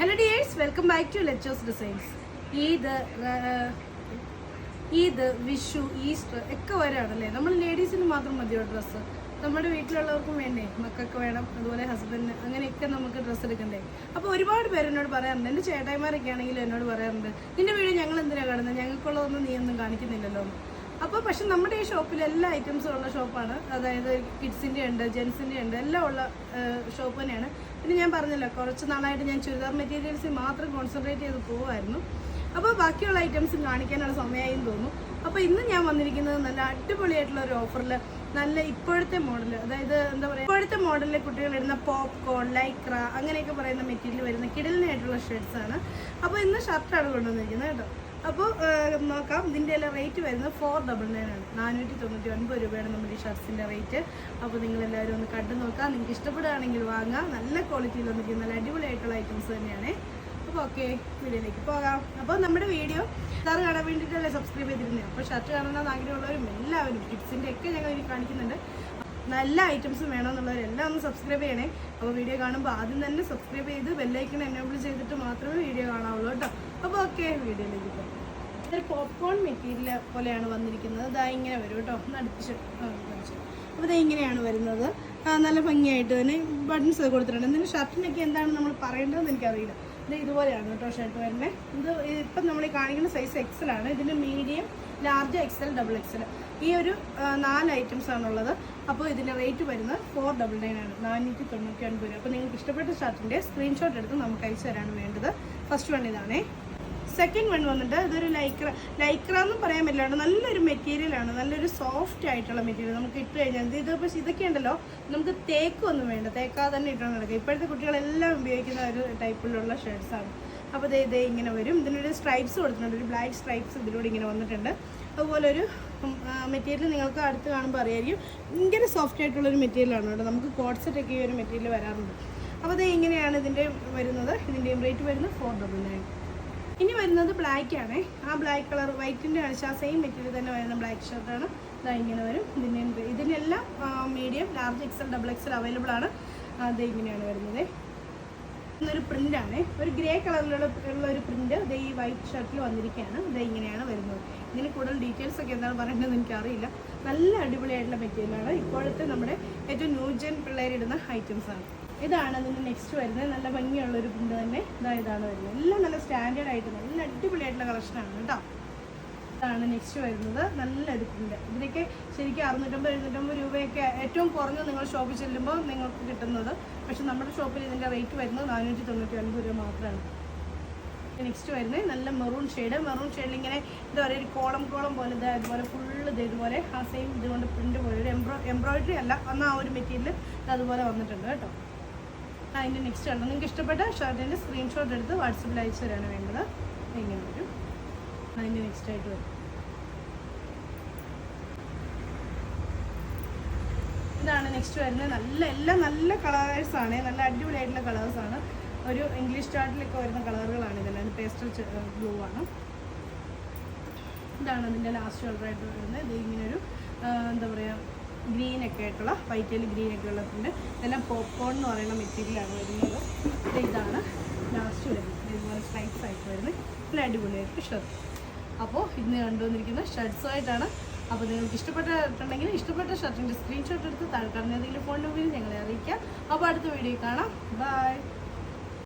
Hello dears welcome back to ലെറ്റോസ് designs Eid Eid Vishu Easter ഒക്കെ വരാണല്ലേ നമ്മൾ ലേഡീസിന് മാത്രം മതിയോ ഡ്രസ്സ്? നമ്മുടെ വീട്ടിലുള്ളവർക്കും വേണ്ടേ? മക്കൾക്ക് വേണം അതുപോലെ ഹസ്ബൻഡിന് അങ്ങനെയൊക്കെ നമുക്ക് ഡ്രസ്സ് എടുക്കണ്ടേ? അപ്പോൾ ഒരുപാട് പേര് എന്നോട് പറയാറുണ്ട്. എന്റെ ചേട്ടായിമാരൊക്കെ ആണെങ്കിലും എന്നോട് പറയാറുണ്ട് നിന്റെ വീട് ഞങ്ങൾ എന്തിനാണ് കാണുന്നത് ഞങ്ങൾക്കുള്ളതൊന്നും നീ ഒന്നും കാണിക്കുന്നില്ലല്ലോ. അപ്പോൾ പക്ഷെ നമ്മുടെ ഈ ഷോപ്പിൽ എല്ലാ ഐറ്റംസും ഉള്ള ഷോപ്പാണ്. അതായത് കിഡ്സിന്റെ ഉണ്ട് ജെൻസിന്റെ ഉണ്ട് എല്ലാം ഉള്ള ഷോപ്പ് തന്നെയാണ്. പിന്നെ ഞാൻ പറഞ്ഞല്ലോ കുറച്ച് നാളായിട്ട് ഞാൻ ചുരിദാർ മെറ്റീരിയൽസിൽ മാത്രം കോൺസെൻട്രേറ്റ് ചെയ്ത് പോവായിരുന്നു. അപ്പോൾ ബാക്കിയുള്ള ഐറ്റംസും കാണിക്കാനുള്ള സമയമായി തോന്നുന്നു. അപ്പോൾ ഇന്ന് ഞാൻ വന്നിരിക്കുന്നത് നല്ല അടിപൊളിയായിട്ടുള്ള ഒരു ഓഫറിൽ നല്ല ഇപ്പോഴത്തെ മോഡൽ അതായത് എന്താ പറയുക ഇപ്പോഴത്തെ മോഡലിൽ കുട്ടികൾ ഇടുന്ന പോപ്കോൺ ലൈക്ര അങ്ങനെയൊക്കെ പറയുന്ന മെറ്റീരിയൽ വരുന്ന കിടലിനായിട്ടുള്ള ആണ്. അപ്പോൾ ഇന്ന് ഷർട്ടാണ് കൊണ്ടുവന്നിരിക്കുന്നത് കേട്ടോ. അപ്പോൾ നോക്കാം. ഇതിന്റെ എല്ലാം റേറ്റ് വരുന്നത് ഫോർ ഡബിൾ നയൻ ആണ്. നാനൂറ്റി തൊണ്ണൂറ്റി ഒൻപത് രൂപയാണ് നമ്മുടെ ഈ ഷർട്ട്സിന്റെ റേറ്റ് അപ്പോൾ നിങ്ങളെല്ലാവരും ഒന്ന് കണ്ടു നോക്കാം. നിങ്ങൾക്ക് ഇഷ്ടപ്പെടുകയാണെങ്കിൽ വാങ്ങാം. നല്ല ക്വാളിറ്റിയിൽ വന്നിരിക്കുന്ന നല്ല അടിപൊളിയായിട്ടുള്ള ഐറ്റംസ് തന്നെയാണ്. അപ്പോൾ ഓക്കെ വീഡിയോയിലേക്ക് പോകാം. അപ്പോൾ നമ്മുടെ വീഡിയോ സാറ് കാണാൻ വേണ്ടിയിട്ടല്ലേ സബ്സ്ക്രൈബ് ചെയ്തിരുന്നത് അപ്പോൾ ഷർട്ട് കാണണമെന്ന് ആഗ്രഹമുള്ളവരും എല്ലാവരും കിഡ്സിന്റെ ഒക്കെ ഞങ്ങൾ ഇനി കാണിക്കുന്നുണ്ട്. നല്ല ഐറ്റംസും വേണമെന്നുള്ളവരെല്ലാം ഒന്ന് സബ്സ്ക്രൈബ് ചെയ്യണേ. അപ്പോൾ വീഡിയോ കാണുമ്പോൾ ആദ്യം തന്നെ സബ്സ്ക്രൈബ് ചെയ്ത് ബെല്ലൈക്കൺ എനേബിൾ ചെയ്തിട്ട് മാത്രമേ വീഡിയോ കാണാവുള്ളൂ കേട്ടോ. അപ്പോൾ ഓക്കെ വീഡിയോയിലേക്ക് പോകാം. ഇതൊരു പോപ്കോൺ മെറ്റീരിയൽ പോലെയാണ് വന്നിരിക്കുന്നത്. ഇതാ ഇങ്ങനെ വരും കേട്ടോ. ഒന്ന് അടുപ്പിച്ച് അപ്പോൾ ഇത് ഇങ്ങനെയാണ് വരുന്നത്. നല്ല ഭംഗിയായിട്ട് തന്നെ ബട്ടൺസ് കൊടുത്തിട്ടുണ്ട്. എന്തെങ്കിലും ഷർട്ടിനൊക്കെ എന്താണ് നമ്മൾ പറയേണ്ടതെന്ന് എനിക്കറിയില്ല. ഇത് ഇതുപോലെയാണ് കേട്ടോ ഷർട്ട് വരുന്നത് ഇത് ഇപ്പം നമ്മൾ കാണിക്കുന്ന സൈസ് എക്സൽ ആണ് ഇതിന് medium large XL double XL ഈ ഒരു നാല് ഐറ്റംസ് ആണുള്ളത്. അപ്പോൾ ഇതിന്റെ റേറ്റ് വരുന്നത് ഫോർ ഡബിൾ നയൻ ആണ്. നാനൂറ്റി തൊണ്ണൂറ്റി ഒൻപത് രൂപ. അപ്പോൾ നിങ്ങൾക്ക് ഇഷ്ടപ്പെട്ട ഷർട്ടിന്റെ സ്ക്രീൻഷോട്ട് എടുത്ത് നമുക്ക് അയച്ചു തരാണ് വേണ്ടത്. ഫസ്റ്റ് വൺ ഇതാണേ. സെക്കൻഡ് വൺ വന്നിട്ട് ഇതൊരു ലൈക്ര ലൈക്ര എന്ന് പറയാൻ പറ്റില്ല. നല്ലൊരു മെറ്റീരിയലാണ് നല്ലൊരു സോഫ്റ്റ് ആയിട്ടുള്ള മെറ്റീരിയൽ നമുക്ക് ഇട്ട് കഴിഞ്ഞാൽ ഇത് പക്ഷേ ഇതൊക്കെ ഉണ്ടല്ലോ. നമുക്ക് തേക്കൊന്നും വേണ്ട. തേക്കാതെ തന്നെ ഇട്ടാണ് നടക്കുക. ഇപ്പോഴത്തെ കുട്ടികളെല്ലാം ഉപയോഗിക്കുന്ന ഒരു ടൈപ്പിലുള്ള ഷർട്ട്സാണ് അപ്പോൾ ഇത് ഇതേ ഇങ്ങനെ വരും. ഇതിനൊരു സ്ട്രൈപ്സ് കൊടുത്തിട്ടുണ്ട്. ഒരു ബ്ലാക്ക് സ്ട്രൈപ്സ് ഇതിലൂടെ ഇങ്ങനെ വന്നിട്ടുണ്ട്. അതുപോലെ ഒരു മെറ്റീരിയൽ നിങ്ങൾക്ക് അടുത്ത് കാണുമ്പോൾ അറിയായിരിക്കും. ഭയങ്കര സോഫ്റ്റ് ആയിട്ടുള്ള ആയിട്ടുള്ളൊരു മെറ്റീരിയലാണ് കേട്ടോ. നമുക്ക് കോഡ്സെറ്റൊക്കെ ഈ ഒരു മെറ്റീരിയൽ വരാറുണ്ട്. അപ്പോൾ അത് ഇങ്ങനെയാണ് ഇതിന്റെ വരുന്നത്. ഇതിന്റെയും റേറ്റ് വരുന്നത് ഫോർ ഡബിൾ നയൻ ഇനി വരുന്നത് ബ്ലാക്ക് ആണ്. ആ ബ്ലാക്ക് കളർ വൈറ്റിന്റെ കാണിച്ച ആ സെയിം മെറ്റീരിയൽ തന്നെ വരുന്ന ബ്ലാക്ക് ഷർട്ടാണ് ഇതാ ഇങ്ങനെ വരും. ഇതിന്റെ ഇതിനെല്ലാം medium large XL double XL available ആണ്. അത് ഇങ്ങനെയാണ് വരുന്നത്. ഇന്നൊരു പ്രിന്റ് ആണ്. ഒരു ഗ്രേ കളറിലുള്ള ഒരു പ്രിന്റ് ഇത് ഈ വൈറ്റ് ഷർട്ടിൽ വന്നിരിക്കുകയാണ് ഇത് ഇങ്ങനെയാണ് വരുന്നത്. ഇതിന് കൂടുതൽ ഡീറ്റെയിൽസ് ഒക്കെ എന്താണ് പറയേണ്ടതെന്ന് എനിക്കറിയില്ല. നല്ല അടിപൊളിയായിട്ടുള്ള മെറ്റീരിയലാണ് ഇപ്പോഴത്തെ നമ്മുടെ ഏറ്റവും ന്യൂജൻ പിള്ളേരിടുന്ന ഐറ്റംസാണ് ഇതാണ് അതിന്റെ നെക്സ്റ്റ് വരുന്നത്. നല്ല ഭംഗിയുള്ള ഒരു പ്രിന്റ് തന്നെ. ഇതാ ഇതാണ് വരുന്നത്. എല്ലാം നല്ല സ്റ്റാൻഡേർഡ് ആയിട്ട് നല്ല അടിപൊളിയായിട്ടുള്ള കളക്ഷനാണ് കേട്ടോ. ഇതാണ് നെക്സ്റ്റ് വരുന്നത്. നല്ലൊരു പ്രിന്റ് ഇതിനൊക്കെ ശരിക്കും അറുന്നൂറ്റമ്പത് എഴുന്നൂറ്റമ്പത് രൂപയൊക്കെ ഏറ്റവും കുറഞ്ഞ് നിങ്ങൾ ഷോപ്പിൽ ചെല്ലുമ്പോൾ നിങ്ങൾക്ക് കിട്ടുന്നത്. പക്ഷെ നമ്മുടെ ഷോപ്പിൽ ഇതിന്റെ റേറ്റ് വരുന്നത് നാനൂറ്റി തൊണ്ണൂറ്റി ഒൻപത് രൂപ മാത്രമാണ്. നെക്സ്റ്റ് വരുന്നത് നല്ല മെറൂൺ ഷെയ്ഡ് മെറൂൺ ഷെയ്ഡിൽ ഇങ്ങനെ എന്താ പറയുക ഒരു കോളം കോളം പോലെ ഇതാ അതുപോലെ ഫുള്ള് ഇത് ഇതുപോലെ ആ സെയിം ഇതുകൊണ്ട് പ്രിന്റ് പോലെ. ഒരു എംബ്രോ എംബ്രോയിഡറി അല്ല എന്നാൽ ആ ഒരു മെറ്റീരിയൽ അതുപോലെ വന്നിട്ടുണ്ട് കേട്ടോ. അതിന്റെ നെക്സ്റ്റ് ആണ്. നിങ്ങൾക്ക് ഇഷ്ടപ്പെട്ട ഷർട്ടിന്റെ സ്ക്രീൻഷോട്ട് എടുത്ത് വാട്സപ്പിൽ അയച്ചു തരാണ് വേണ്ടത്. ഇങ്ങനെ വരും. അതിന്റെ നെക്സ്റ്റ് ആയിട്ട് വരും. ഇതാണ് നെക്സ്റ്റ് വരുന്നത്. നല്ല എല്ലാം നല്ല കളേഴ്സാണ് നല്ല അടിപൊളിയായിട്ടുള്ള കളേഴ്സാണ് ഒരു ഇംഗ്ലീഷ് ചാർട്ടിലൊക്കെ വരുന്ന കളറുകളാണ് ഇതെല്ലാം. പേസ്റ്റൽ ബ്ലൂ ആണ്. ഇതാണ് അതിന്റെ ലാസ്റ്റ് കളറായിട്ട് വരുന്നത്. ഇത് ഇങ്ങനെ ഒരു എന്താ പറയുക ഗ്രീൻ ഒക്കെ ആയിട്ടുള്ള വൈറ്റൽ ഗ്രീൻ ഒക്കെ ഉള്ളതുണ്ട്. ഇതെല്ലാം പോപ്കോൺ എന്ന് പറയുന്ന മെറ്റീരിയലാണ് വരുന്നത്. പിന്നെ ഇതാണ് ലാസ്റ്റ് വരുന്നത് ഇതുപോലെ സ്ലൈസ് ആയിട്ട് വരുന്നത്. നല്ല അടിപൊളിയായിട്ട് ഷർട്ട് അപ്പോൾ ഇന്ന് കണ്ടുവന്നിരിക്കുന്ന ഷർട്ട്സുമായിട്ടാണ് അപ്പോൾ നിങ്ങൾക്ക് ഇഷ്ടപ്പെട്ടിട്ടുണ്ടെങ്കിൽ ഇഷ്ടപ്പെട്ട ഷർട്ടിന്റെ സ്ക്രീൻഷോട്ട് എടുത്ത് താഴെ കാണുന്ന ഏതെങ്കിലും ഫോൺ നമ്പറിൽ ഞങ്ങളെ അറിയിക്കാം. അപ്പോൾ അടുത്ത വീഡിയോ കാണാം. ബൈ